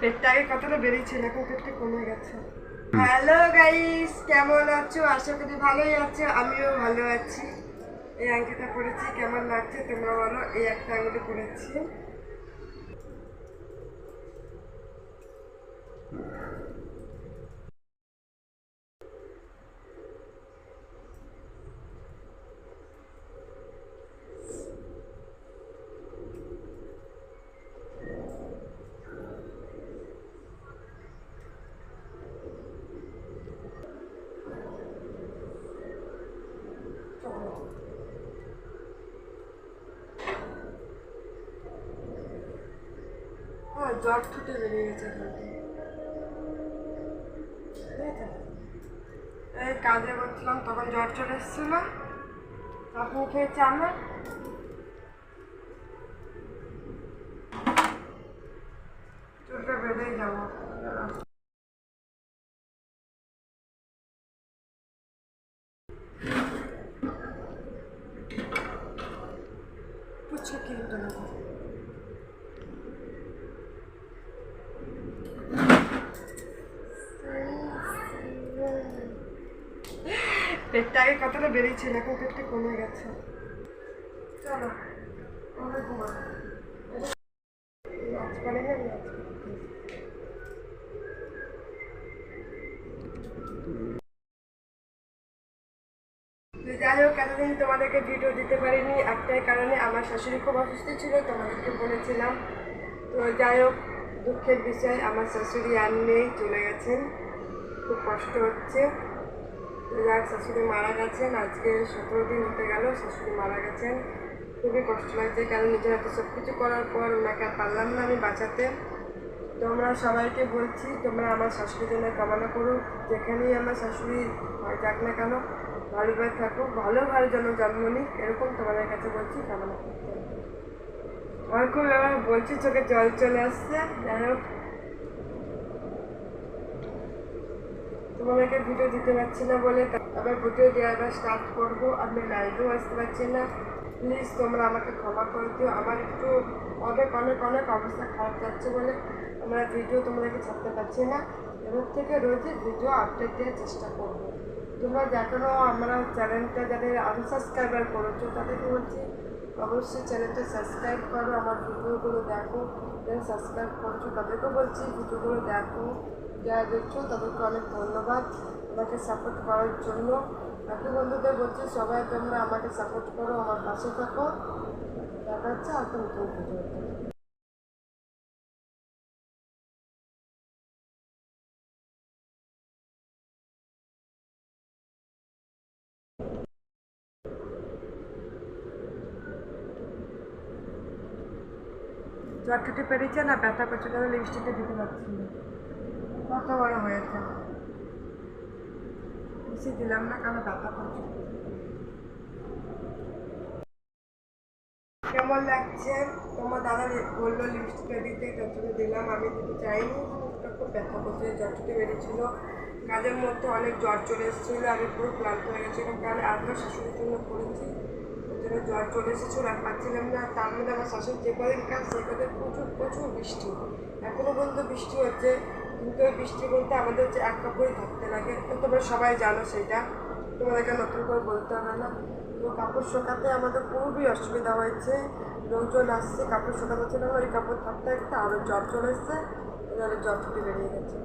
পেটটা আগে কতটা বেরিয়েছিল এখন পেটটা কমে গেছে। হ্যালো গাইস কেমন আছো? আশা করি ভালোই আছো, আমিও ভালো আছি। এই আংটিটা পরেছি, কেমন লাগছে তোমরা বলো, এই একটা আঙুলি পরেছি চলো। হ্যাঁ জ্বর ঠুটে বেরিয়ে গেছে। এই কাজে করছিলাম তখন জ্বর চলে এসেছিল। তখন খেয়েছি আমরা চুলটা বেঁধেই যাব। পুচ্ছে কিনতে পেটটা আগে কতটা বেরিয়েছিল এখন পেটটা কমে গেছে। চলো, আমরা না নাচ যাই হোক, এতদিন তোমাদেরকে ভিডিও দিতে পারিনি, একটাই কারণে আমার শাশুড়ি খুব অসুস্থ ছিল, তোমাদেরকে বলেছিলাম। তো যাই হোক, দুঃখের বিষয়, আমার শাশুড়ি আর নেই চলে গেছেন, খুব কষ্ট হচ্ছে। যাক শাশুড়ি মারা গেছেন, আজকে সতেরো দিন হতে গেল শাশুড়ি মারা গেছেন। খুবই কষ্ট লাগছে কারণ নিজের হাতে সব কিছু করার পর ওনাকে আর পারলাম না আমি বাঁচাতে। তোমরা সবাইকে বলছি, তোমরা আমার শাশুড়ির জন্য কামনা করো, যেখানেই আমার শাশুড়ি যাক না কেন ভালোভাবে থাকো, ভালো ভালো যেন জন্ম নিক, এরকম তোমাদের কাছে বলছি, কামনা করতে আমার খুব এবার বলছি, চোখে জল চলে আসছে, যাই হোক। তোমাদেরকে ভিডিও দিতে পারছি না বলে আবার ভিডিও দেওয়াটা স্টার্ট করব। আমি লাইভেও আসতে পারছি না। প্লিজ তোমরা আমাকে ক্ষমা করে দিও। আমার একটু অনেক অনেক অনেক অবস্থা খারাপ যাচ্ছে বলে আমরা ভিডিও তোমাদেরকে ছাড়তে পারছি না। এবার থেকে রোজই ভিডিও আপডেট দেওয়ার চেষ্টা করব। তোমরা এখনও আমরা চ্যানেলটা যাদের আনসাবস্ক্রাইবার করেছ তাদেরকে বলছি, অবশ্যই চ্যানেলটা সাবস্ক্রাইব করো। আমার ভিডিওগুলো দেখো। যারা সাবস্ক্রাইব করছ তাদেরকেও বলছি ভিডিওগুলো দেখো। যারা দেখছো তাদেরকে অনেক ধন্যবাদ আমাকে সাপোর্ট করার জন্য বাকি বন্ধুদের বলছি সবাই তোমরা আমাকে সাপোর্ট করো আমার পাশে থাকো দেখা হচ্ছে আর নতুন ভিডিওতে জ্বর ঠুটে পেরেছে না ব্যথা করছে কেন লিপস্টিকটা দিতে পারছি না কত বড় হয়েছে বেশি দিলাম না কেন ব্যথা করছে কেমন লাগছে? তোমার দাদা বলল লিপস্টিকটা দিতে জন্য দিলাম, আমি দিতে চাইনি। খুব ব্যথা করছে ঠুটে বেরিয়েছিল। কাজের মধ্যে অনেক জ্বর চলে এসেছিল, আমি পুরো ক্লান্ত হয়ে গেছিলাম। কারণ আজকে শাশুড়ির জন্য করেছি। ওই জন্য জ্বর চলে এসেছিল, আর পাচ্ছিলাম না। তার মধ্যে আমার শাশুড়ি যে কদিন কাজ সে কদিন প্রচুর প্রচুর বৃষ্টি। এখনও পর্যন্ত বৃষ্টি হচ্ছে। কিন্তু ওই বৃষ্টি বলতে আমাদের হচ্ছে এক কাপড়ই থাকতে লাগে। তোমরা সবাই জানো সেটা। তোমাদেরকে নতুন করে বলতে হবে না। তো কাপড় শোকাতে আমাদের খুবই অসুবিধা হয়েছে। লোকজন আসছে, কাপড় শোকাতে ছিল না, ওই কাপড় থাকতে থাকতে আরও জ্বর চলে এসছে। জ্বর ছুটি বেরিয়ে গেছে।